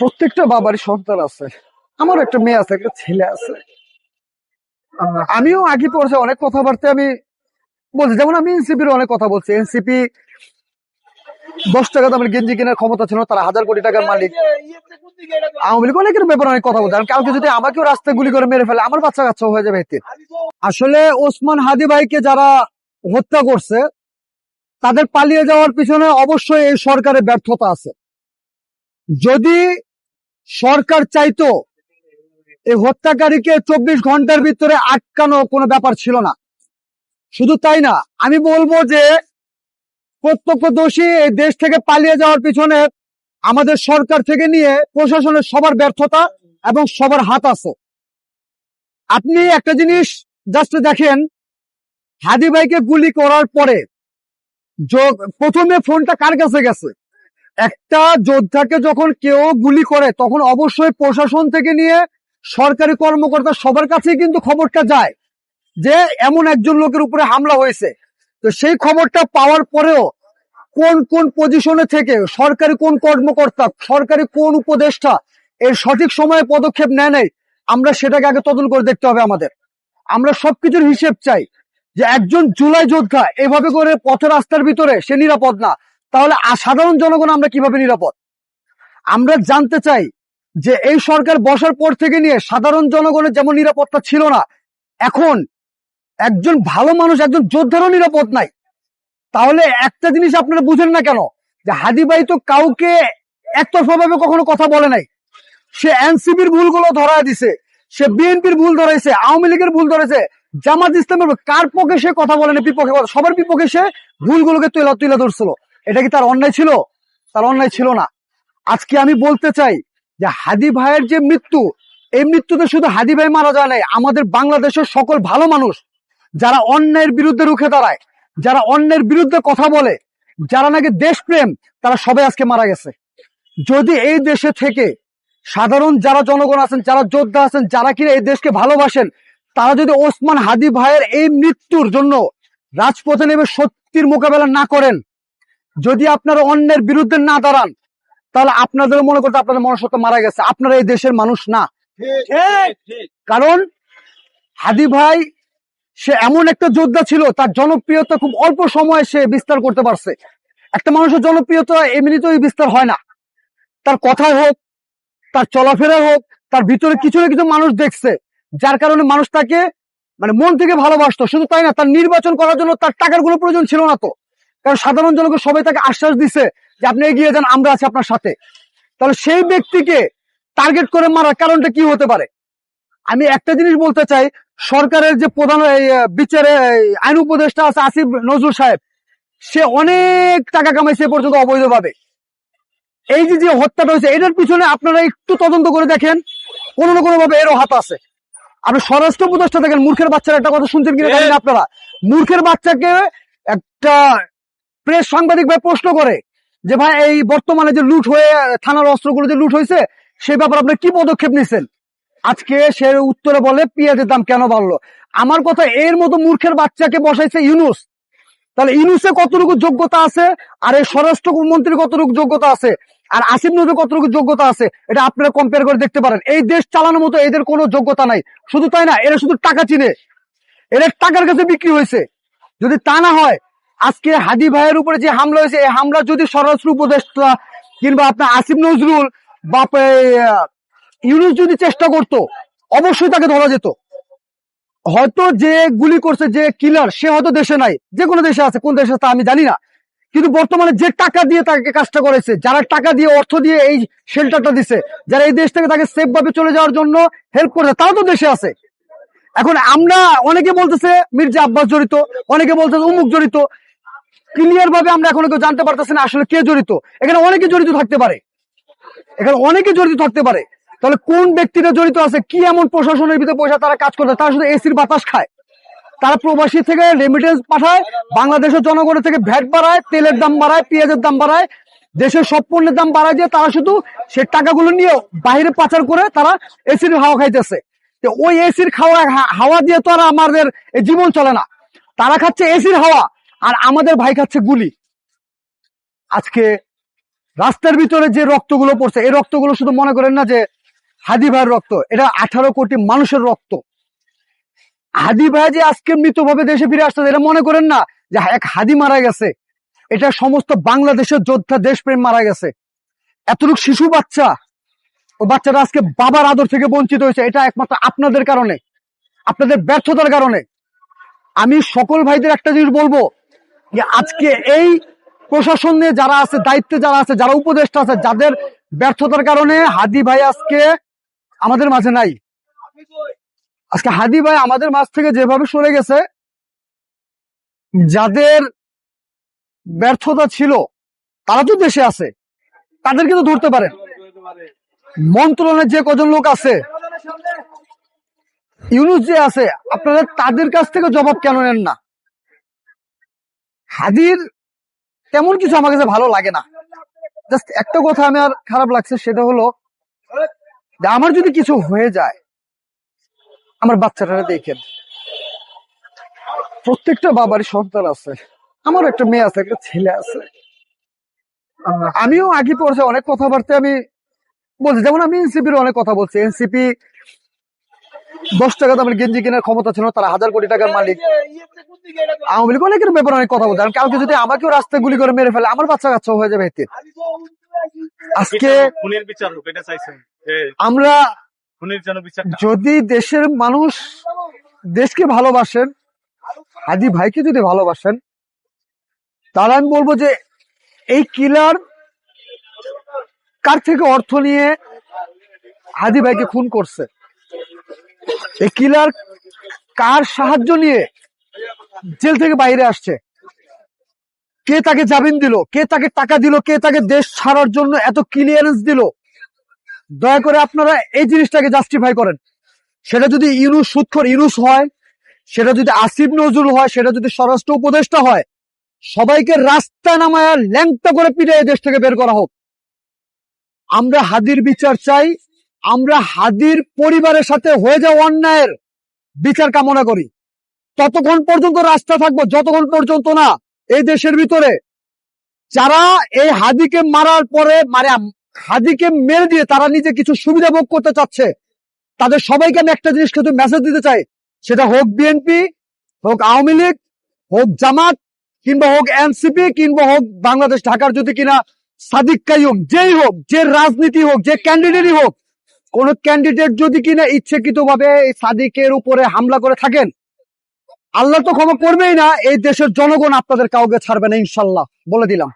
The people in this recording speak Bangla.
প্রত্যেকটা বাবারই সন্তান আছে। আমার একটা মেয়ে আছে একটা ছেলে আছে। আমিও আগে পড়ছে অনেক কথাবার্তা আমি বলছি। যেমন আমি এনসিপির অনেক কথা বলছি। এনসিপি দশ টাকা দামের গেঞ্জি কেনার ক্ষমতা ছিল তারা হাজার কোটি টাকার মালিক। আওয়ামী লীগ অনেকের ব্যাপারে অনেক কথা বলছে। আর কাউকে যদি আমাকেও রাস্তায় গুলি করে মেরে ফেলে আমার বাচ্চা কাচ্চা হয়ে যাবে এতে। আসলে ওসমান হাদি ভাইকে যারা হত্যা করছে তাদের পালিয়ে যাওয়ার পিছনে অবশ্যই এই সরকারের ব্যর্থতা আছে। যদি সরকার চাইতো এই হত্যাকারীকে চব্বিশ ঘণ্টার ভিতরে আটকানো কোনো ব্যাপার ছিল না। শুধু তাই না, আমি বলব যে প্রত্যক্ষদর্শী এই দেশ থেকে পালিয়ে যাওয়ার পিছনে আমাদের সরকার থেকে নিয়ে প্রশাসনের সবার ব্যর্থতা এবং সবার হাত আছে। আপনি একটা জিনিস জাস্ট দেখেন, হাদি ভাইকে গুলি করার পরে প্রথমে ফোনটা কার কাছে গেছে? একটা যোদ্ধাকে যখন কেউ গুলি করে, তখন অবশ্যই প্রশাসন থেকে নিয়ে সরকারি কর্মকর্তা সবার কাছেই কিন্তু খবরটা যায় যে এমন একজন লোকের উপরে হামলা হয়েছে। তো সেই খবরটা পাওয়ার পরেও কোন কোন পজিশনে থেকে, সরকারি কোন কর্মকর্তা, সরকারি কোন উপদেষ্টা এর সঠিক সময়ে পদক্ষেপ নেয় নাই, আমরা সেটাকে আগে তদন্ত করে দেখতে হবে আমাদের। আমরা সবকিছুর হিসেব চাই যে একজন জুলাই যোদ্ধা এভাবে করে পথ রাস্তার ভিতরে, সে নিরাপদ না। তাহলে সাধারণ জনগণ আমরা কীভাবে নিরাপদ? আমরা জানতে চাই যে এই সরকার বসার পর থেকে নিয়ে সাধারণ জনগণের যেমন নিরাপত্তা ছিল না, এখন একজন ভালো মানুষ, একজন যোদ্ধারও নিরাপদ নাই। তাহলে একটা জিনিস আপনারা বুঝেন না কেন? যে হাদি ভাই তো কাউকে একতরফা ভাবে কখনো কথা বলে নাই। সে এনসিপির ভুলগুলো ধরায় দিছে, সে বিএনপির ভুল ধরেছে, আওয়ামী লীগের ভুল ধরেছে, জামাত ইসলামের কার পক্ষে সে কথা বলেনি বিপক্ষে সবার বিপক্ষে সে ভুলগুলোকে তুলে তুলে ধরছিল। এটা কি তার অন্যায় ছিল? তার অন্যায় ছিল না। আজকে আমি বলতে চাই যে হাদি ভাইয়ের যে মৃত্যু, এই মৃত্যুতে শুধু হাদি ভাই মারা যায় নাই, আমাদের বাংলাদেশের সকল ভালো মানুষ যারা অন্যায়ের বিরুদ্ধে রুখে দাঁড়ায়, যারা অন্যের বিরুদ্ধে কথা বলে, যারা নাকি দেশপ্রেম, তারা সবাই আজকে মারা গেছে। যদি এই দেশে থেকে সাধারণ যারা জনগণ আছেন, যারা যোদ্ধা আছেন, যারা কিনা এই দেশকে ভালোবাসেন, তারা যদি ওসমান হাদি ভাইয়ের এই মৃত্যুর জন্য রাজপথে নেমে সত্যির মোকাবেলা না করেন যদি আপনারা অন্যের বিরুদ্ধে না দাঁড়ান তাহলে আপনাদের মনে করতে আপনাদের মনুষ্যত্ব মারা গেছে। আপনারা এই দেশের মানুষ না। কারণ হাদি ভাই সে এমন একটা যোদ্ধা ছিল তার জনপ্রিয়তা খুব অল্প সময়ে সে বিস্তার করতে পারছে। একটা মানুষের জনপ্রিয়তা এমনিতেই বিস্তার হয় না। তার কথায় হোক তার চলাফেরা হোক তার ভিতরে কিছু না কিছু মানুষ দেখছে যার কারণে মানুষ তাকে মানে মন থেকে ভালোবাসতো। শুধু তাই না তার নির্বাচন করার জন্য তার টাকার কোনো প্রয়োজন ছিল না তো। কারণ সাধারণ জনগণ সবাই তাকে আশ্বাস দিছে যে আপনি এগিয়ে যান আমরা আছি আপনার সাথে। তাহলে সেই ব্যক্তিকে টার্গেট করে মারার কারণটা কি হতে পারে? আমি একটা জিনিস বলতে চাই সরকারের যে প্রধান বিচারে আইন উপদেষ্টা আছে আসিফ নজরুল সাহেব সে অনেক টাকা কামাইছে পর্যন্ত অবৈধভাবে। এই যে যে হত্যাটা হয়েছে এটার পিছনে আপনারা একটু তদন্ত করে দেখেন কোনো না কোনো ভাবে এরও হাত আছে। আপনি স্বরাষ্ট্র উপদেষ্টা দেখেন মূর্খের বাচ্চার একটা কথা শুনছেন কিনা জানি না আপনারা? মূর্খের বাচ্চাকে একটা প্রেস সাংবাদিক ভাই প্রশ্ন করে যে, ভাই, এই বর্তমানে যে লুট হয়ে থানার অস্ত্রগুলো যে লুট হয়েছে সেই ব্যাপারে আপনি কি পদক্ষেপ নিছেন? আজকে সে উত্তরে বলে, পেঁয়াজের দাম কেন বাড়লো? আমার কথা, এর মতো মূর্খের বাচ্চাকে বসাইছে ইউনুস। তাহলে ইউনুসে কতটুকু যোগ্যতা আছে? আর এই স্বরাষ্ট্র মন্ত্রীর কতটুকু যোগ্যতা আছে? আর আসিফ নজরুল কতটুকু যোগ্যতা আছে? এটা আপনারা কম্পেয়ার করে দেখতে পারেন। এই দেশ চালানোর মতো এদের কোনো যোগ্যতা নাই। শুধু তাই না, এরা শুধু টাকা চিনে। এরা টাকার কাছে বিক্রি হয়েছে। যদি তা না হয় আজকে হাদি ভাইয়ের উপরে যে হামলা হয়েছে, এই হামলা যদি স্বরাষ্ট্র উপদেষ্টা কিংবা আপনার আসিফ নজরুল বা ইউনুস যদি চেষ্টা করতো, অবশ্যই তাকে ধরা যেত। হয়তো যে গুলি করছে, যে কিলার সে হয়তো দেশে নাই, যে কোনো দেশে আছে, কোন দেশে তা আমি জানি না। কিন্তু বর্তমানে যে টাকা দিয়ে তাকে কাজটা করেছে, যারা টাকা দিয়ে, অর্থ দিয়ে এই শেল্টারটা দিছে, যারা এই দেশ থেকে তাকে সেফ ভাবে চলে যাওয়ার জন্য হেল্প করেছে তাও তো দেশে আছে। এখন আমরা, অনেকে বলতেছে মির্জা আব্বাস জড়িত, অনেকে বলতেছে উমুক জড়িত ক্লিয়ার ভাবে আমরা এখনও কেউ জানতে পারতেছি না আসলে কে জড়িত। এখানে অনেকে জড়িত থাকতে পারে। এখানে অনেকে জড়িত থাকতে পারে। তাহলে কোন ব্যক্তিরা জড়িত আছে, কি এমন প্রশাসনের ভিতরে পয়সা তারা কাজ করতে তারা শুধু এসির বাতাস খায়। তারা প্রবাসী থেকে রেমিটেন্স পাঠায়, বাংলাদেশের জনগণের থেকে ভ্যাট বাড়ায়, তেলের দাম বাড়ায়, পেঁয়াজের দাম বাড়ায়, দেশের সব পণ্যের দাম বাড়ায় দিয়ে তারা শুধু সে টাকাগুলো নিয়ে বাইরে পাচার করে তারা এসির হাওয়া খাইতেছে। তো ওই এসির খাওয়া হাওয়া দিয়ে তো আর আমাদের জীবন চলে না। তারা খাচ্ছে এসির হাওয়া। আর আমাদের ভাই খাচ্ছে গুলি। আজকে রাস্তার ভিতরে যে রক্তগুলো পড়ছে, এই রক্তগুলো শুধু মনে করেন না যে হাদি ভাইয়ের রক্ত, এটা আঠারো কোটি মানুষের রক্ত। হাদি ভাই যে আজকে মৃতভাবে দেশে ফিরে আসছে এটা মনে করেন না যে এক হাদি মারা গেছে। এটা সমস্ত বাংলাদেশের যোদ্ধা দেশপ্রেম মারা গেছে। এতটুকু শিশু বাচ্চা, ও বাচ্চাটা আজকে বাবার আদর থেকে বঞ্চিত হয়েছে, এটা একমাত্র আপনাদের কারণে, আপনাদের ব্যর্থতার কারণে। আমি সকল ভাইদের একটা জিনিস বলব যে আজকে এই প্রশাসনে যারা আছে, দায়িত্বে যারা আছে, যারা উপদেষ্টা আছে, যাদের ব্যর্থতার কারণে হাদি ভাই আজকে আমাদের মাঝে নাই। আজকে হাদি ভাই আমাদের মাঝ থেকে যেভাবে সরে গেছে, যাদের ব্যর্থতা ছিল, তারা তো দেশে আছে, তাদেরকে তো ধরতে পারেন। মন্ত্রণালয়ে যে কজন লোক আছে, ইউনুস যে আছে, আপনারা তাদের কাছ থেকে জবাব কেন নেন না? হাদির তেমন কিছু আমার কাছে ভালো লাগে না। জাস্ট একটা কথা আমি আর খারাপ লাগছে, সেটা হলো আমার যদি কিছু হয়ে যায়, আমার বাচ্চাটা দেখেন। প্রত্যেকটা বাবারই সন্তান আছে আমার একটা মেয়ে আছে, একটা ছেলে আছে। আমিও আগে পড়ছে অনেক কথাবার্তা আমি বলছি, যেমন আমি এনসিপির অনেক কথা বলছি। এনসিপি দশ টাকা দামের গেঞ্জি কেনার ক্ষমতা ছিল তারা হাজার কোটি টাকার মালিক। আওয়ামী লীগ অনেকের ব্যাপারে অনেক কথা বলছে। আর কাউকে যদি আমাকেও রাস্তায় গুলি করে মেরে ফেলে আমার বাচ্চা কাচ্চা হয়ে যাবে এতে। আজকে আমরা যদি দেশের মানুষ দেশকে ভালোবাসেন হাদি ভাইকে যদি ভালোবাসেন তাহলে আমি বলব যে এই কিলার কার থেকে অর্থ নিয়ে হাদি ভাইকে খুন করছে? এই কিলার কার সাহায্য নিয়ে জেল থেকে বাইরে আসছে? কে তাকে জামিন দিল? কে তাকে টাকা দিল? কে তাকে দেশ ছাড়ার জন্য এত ক্লিয়ারেন্স দিল? দয়া করে আপনারা এই জিনিসটাকে জাস্টিফাই করেন। সেটা যদি ইউনুস সুৎখর ইউনুস হয়, সেটা যদি আসিফ নজরুল হয়, সেটা যদি স্বরাষ্ট্র উপদেষ্টা হয়, সবাইকে রাস্তা নামায় ল্যাংটা করে পিটে এই দেশ থেকে বের করা হোক। আমরা হাদির বিচার চাই আমরা হাদির পরিবারের সাথে হয়ে যাওয়া অন্যায়ের বিচার কামনা করি। ততক্ষণ পর্যন্ত রাস্তা থাকব, যতক্ষণ পর্যন্ত না এই দেশের ভিতরে যারা এই হাদিকে মারার পরে মানে হাদিকে মেরে দিয়ে তারা নিজে কিছু সুবিধা ভোগ করতে চাচ্ছে, তাদের সবাইকে আমি একটা জিনিস কিন্তু মেসেজ দিতে চাই। সেটা হোক বিএনপি হোক আওয়ামী লীগ, হোক জামাত, কিংবা হোক এনসিপি কিংবা হোক বাংলাদেশ ঢাকার যদি কিনা সাদিক কাইম যেই হোক, যে রাজনীতি হোক, যে ক্যান্ডিডেটই হোক কোন ক্যান্ডিডেট যদি কিনা ইচ্ছাকৃত ভাবে এই সাদিকের উপরে হামলা করে থাকেন আল্লাহ তো ক্ষমা করবেই না, এই দেশের জনগণ আপনাদের কাউকে ছাড়বে না, ইনশাল্লাহ, বলে দিলাম।